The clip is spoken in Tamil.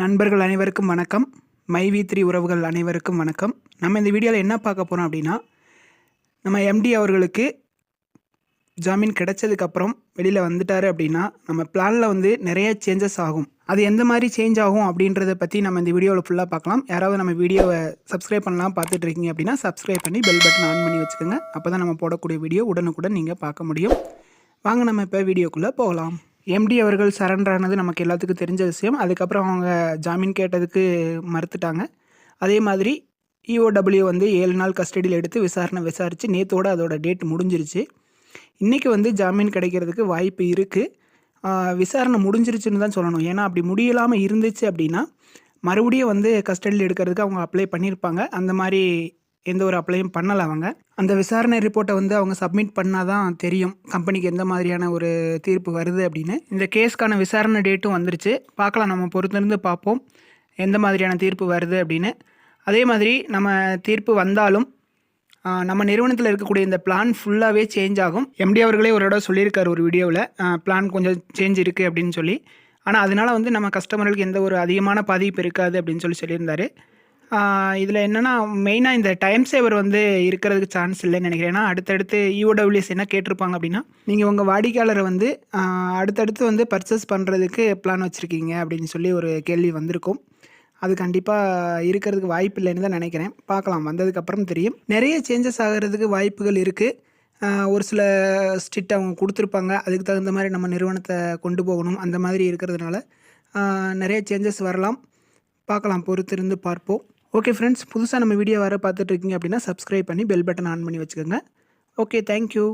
நண்பர்கள் அனைவருக்கும் வணக்கம். மை வி த்ரீ உறவுகள் அனைவருக்கும் வணக்கம். நம்ம இந்த வீடியோவில் என்ன பார்க்க போகிறோம் அப்படின்னா நம்ம எம்டி அவர்களுக்கு ஜாமீன் கிடைச்சதுக்கப்புறம் வெளியில் வந்துட்டார் அப்படின்னா நம்ம பிளானில் வந்து நிறைய சேஞ்சஸ் ஆகும். அது எந்த மாதிரி சேஞ்ச் ஆகும் அப்படின்றத பற்றி நம்ம இந்த வீடியோவில் ஃபுல்லாக பார்க்கலாம். யாராவது நம்ம வீடியோவை சப்ஸ்கிரைப் பண்ணலாம் பார்த்துட்ருக்கீங்க அப்படின்னா சப்ஸ்கிரைப் பண்ணி பெல் பட்டன் ஆன் பண்ணி வச்சுக்கோங்க. அப்போ தான் நம்ம போடக்கூடிய வீடியோ உடனுக்குடன் நீங்கள் பார்க்க முடியும். வாங்க நம்ம இப்போ வீடியோக்குள்ளே போகலாம். எம்டி அவர்கள் சரண்டர் ஆனது நமக்கு எல்லாத்துக்கும் தெரிஞ்ச விஷயம். அதுக்கப்புறம் அவங்க ஜாமீன் கேட்டதுக்கு மறுத்துட்டாங்க. அதே மாதிரி இஓடபிள்யூ வந்து ஏழு நாள் கஸ்டடியில் எடுத்து விசாரணை விசாரித்து நேத்தோடு அதோட டேட் முடிஞ்சிருச்சு. இன்றைக்கி வந்து ஜாமீன் கிடைக்கிறதுக்கு வாய்ப்பு இருக்குது விசாரணை முடிஞ்சிருச்சுன்னு தான் சொல்லணும். ஏன்னா அப்படி முடியலாமல் இருந்துச்சு அப்படின்னா மறுபடியும் வந்து கஸ்டடியில் எடுக்கிறதுக்கு அவங்க அப்ளை பண்ணியிருப்பாங்க அந்த மாதிரி எந்த ஒரு அப்ளையும் பண்ணலை அவங்க. அந்த விசாரணை ரிப்போர்ட்டை வந்து அவங்க சப்மிட் பண்ணால் தான் தெரியும் கம்பெனிக்கு எந்த மாதிரியான ஒரு தீர்ப்பு வருது அப்படின்னு. இந்த கேஸ்க்கான விசாரணை டேட்டும் வந்துருச்சு. பார்க்கலாம். நம்ம பொறுத்திருந்து பார்ப்போம். எந்த மாதிரியான தீர்ப்பு வருது அப்படின்னு. அதே மாதிரி நம்ம தீர்ப்பு வந்தாலும் நம்ம நிறுவனத்தில் இருக்கக்கூடிய இந்த பிளான் ஃபுல்லாகவே சேஞ்ச் ஆகும். எம்டி அவர்களே ஒரு இடம் சொல்லியிருக்காரு ஒரு வீடியோவில் பிளான் கொஞ்சம் சேஞ்ச் இருக்குது அப்படின்னு சொல்லி. ஆனால் அதனால் வந்து நம்ம கஸ்டமர்களுக்கு எந்த ஒரு அதிகமான பாதிப்பு இருக்காது அப்படின்னு சொல்லி சொல்லியிருந்தாரு. இதில் என்னென்னா மெயினாக இந்த டைம் சேவர் வந்து இருக்கிறதுக்கு சான்ஸ் இல்லைன்னு நினைக்கிறேன். ஏன்னா அடுத்தடுத்து இஓடபிள்யூஎஸ் என்ன கேட்டிருப்பாங்க அப்படின்னா நீங்கள் உங்கள் வாடிக்கையாளரை வந்து அடுத்தடுத்து வந்து பர்ச்சேஸ் பண்ணுறதுக்கு பிளான் வச்சுருக்கீங்க அப்படின்னு சொல்லி ஒரு கேள்வி வந்திருக்கும். அது கண்டிப்பாக இருக்கிறதுக்கு வாய்ப்பு இல்லைன்னு தான் நினைக்கிறேன். பார்க்கலாம். வந்ததுக்கப்புறம் தெரியும். நிறைய சேஞ்சஸ் ஆகிறதுக்கு வாய்ப்புகள் இருக்குது ஒரு சில ஸ்ட்ரிக்ட் அவங்க கொடுத்துருப்பாங்க. அதுக்கு தகுந்த மாதிரி நம்ம நிறுவனத்தை கொண்டு போகணும். அந்த மாதிரி இருக்கிறதுனால நிறைய சேஞ்சஸ் வரலாம். பார்க்கலாம். பொறுத்திருந்து பார்ப்போம். ஓகே ஃப்ரெண்ட்ஸ் புதுசாக நம்ம வீடியோ வர பார்த்துட்டு இருக்கீங்க அப்படின்னா சப்ஸ்கிரைப் பண்ணி பெல் பட்டன் ஆன் பண்ணி வச்சுக்கோங்க. Okay thank you